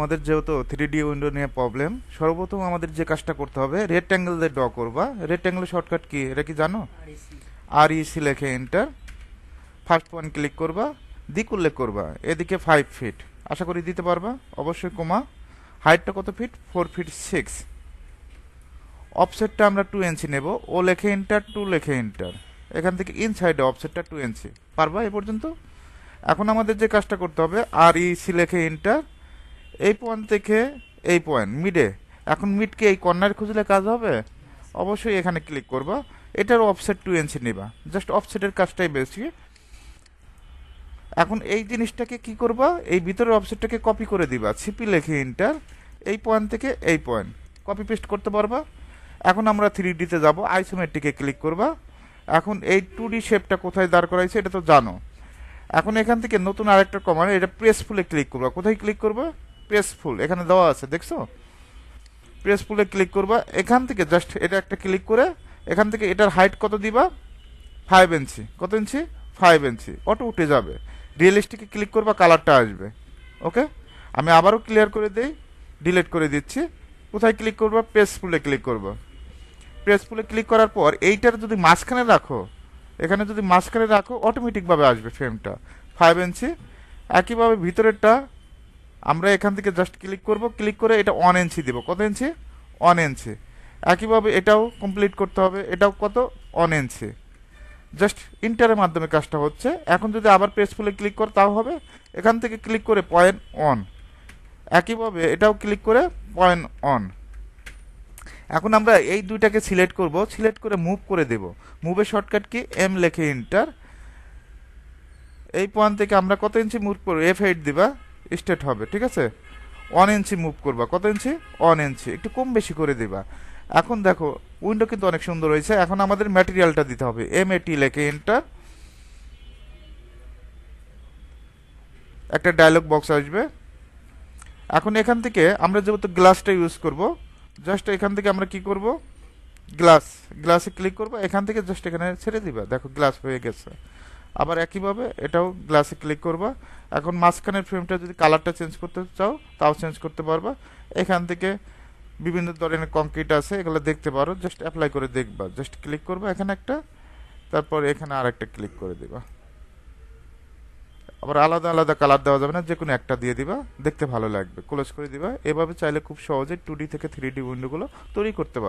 আমাদের যেহেতু three D window নিয়ে প্রবলেম সর্বপ্রথম আমাদের যে কাজটা করতে হবে রেক্ট্যাঙ্গেল দিয়ে ড্র করবা। Rectangle shortcut key? এটা কি জানো? আর ইসি লেখে এন্টার ফার্স্ট পয়েন্ট ক্লিক করবা দিক উল্লেখ করবা। এদিকে ফাইভ ফিট আশা করি দিতে পারবা? অবশ্যই কমা। হাইটটা কত ফিট ফোর ফিট সিক্স অফসেটটা আমরা টু ইঞ্চি নেব। ও লেখে এন্টার টু লেখে এন্টার এখান থেকে ইনসাইডে অফসেটটা টু ইঞ্চি পারবা এ পর্যন্ত? এখন আমাদের যে কাজটা করতে হবে আর ইসি লেখে এন্টার এই পয়েন্ট থেকে এই পয়েন্ট মিডে এখন মিডকে এই কর্নার খুঁজলে কাজ হবে? অবশ্যই এখানে ক্লিক করবা। এটার অফসেট টু ইঞ্চি নিবা। জাস্ট অফসেটের কাজটাই বেশি। এখন এই জিনিসটাকে কি করবা? এই ভিতরের অফসেটটাকে কপি করে দিবা। সিপি লেখে ইন্টার এই পয়েন্ট থেকে এই পয়েন্ট কপি পেস্ট করতে পারবা। এখন আমরা থ্রি ডিতে যাব। আইসোমেট্রিকে ক্লিক করবা। এখন এই টু ডি শেপটা কোথায় দাঁড় করাইছে, এটা তো জানো। এখন এখান থেকে নতুন আরেকটা কমান্ড এটা প্রেস ফুলে ক্লিক করবা। কোথায় ক্লিক করবা? প্রেস ফুল এখানে দেওয়া আছে, দেখছ? প্রেস ফুলে ক্লিক করবা, এখান থেকে জাস্ট এটা একটা ক্লিক করে, এখান থেকে এটার হাইট কত দিবা? ফাইভ ইঞ্চি কত ইঞ্চি ফাইভ ইঞ্চি অটো উঠে যাবে। রিয়েলিস্টিকে ক্লিক করবা কালারটা আসবে ওকে আমি আবারও ক্লিয়ার করে দিই ডিলিট করে দিচ্ছি। কোথায় ক্লিক করবা? প্রেস ফুলে ক্লিক করবা। প্রেস ফুলে ক্লিক করার পর, এইটার যদি মাঝখানে রাখো, এখানে যদি মাঝখানে রাখো অটোমেটিকভাবে আসবে ফ্রেমটা ফাইভ ইঞ্চি একইভাবে ভিতরেরটা আমরা এখান থেকে জাস্ট ক্লিক করব ক্লিক করে এটা ওয়ান ইঞ্চি দেবো। কত ইঞ্চি ওয়ান ইঞ্চি একইভাবে এটাও কমপ্লিট করতে হবে। এটাও কত? ওয়ান ইঞ্চি জাস্ট ইন্টারের মাধ্যমে কাজটা হচ্ছে। এখন যদি আবার পেজ ফুলে ক্লিক কর, তাও হবে। এখান থেকে ক্লিক করে পয়েন্ট অন একইভাবে এটাও ক্লিক করে পয়েন্ট অন এখন আমরা এই দুইটাকে সিলেক্ট করব। সিলেক্ট করে মুভ করে দেব। মুভের শর্টকাট কি? এম লেখে ইন্টার এই পয়েন্ট থেকে আমরা কত ইঞ্চি মুভ করব? এফ এইট দিবা। স্টেট হবে, ঠিক আছে? ওয়ান ইঞ্চি মুভ করবা। কত ইঞ্চি? ওয়ান ইঞ্চি। একটু কম বেশি করে দিবা। এখন দেখো উইন্ডো কিন্তু অনেক সুন্দর হয়েছে। এখন আমাদের ম্যাটেরিয়ালটা দিতে হবে। এম এ টি লেখে এন্টার একটা ডায়লগ বক্স আসবে। এখন এখান থেকে আমরা যেহেতু গ্লাসটা ইউজ করব জাস্ট এখান থেকে আমরা কি করব? গ্লাস গ্লাসে ক্লিক করব। এখান থেকে জাস্ট এখানে ছেড়ে দিবা। দেখো গ্লাস হয়ে গেছে। আবার একইভাবে এটাও গ্লাসে ক্লিক করবা। এখন মাঝখানের ফ্রেমটা যদি কালারটা চেঞ্জ করতে চাও, তাও চেঞ্জ করতে পারবা। এখান থেকে বিভিন্ন ধরনের কংক্রিট আছে, এগুলো দেখতে পারো। জাস্ট অ্যাপ্লাই করে দেখবা। জাস্ট ক্লিক করবা এখানে একটা, তারপর এখানে আর একটা ক্লিক করে দিবা। আবার আলাদা আলাদা কালার দেওয়া যাবে না যে কোনো একটা দিয়ে দিবা। দেখতে ভালো লাগবে। ক্লোজ করে দিবা। এভাবে চাইলে খুব সহজে টু থেকে থ্রি ডি উইন্ডোগুলো তৈরি করতে পারো।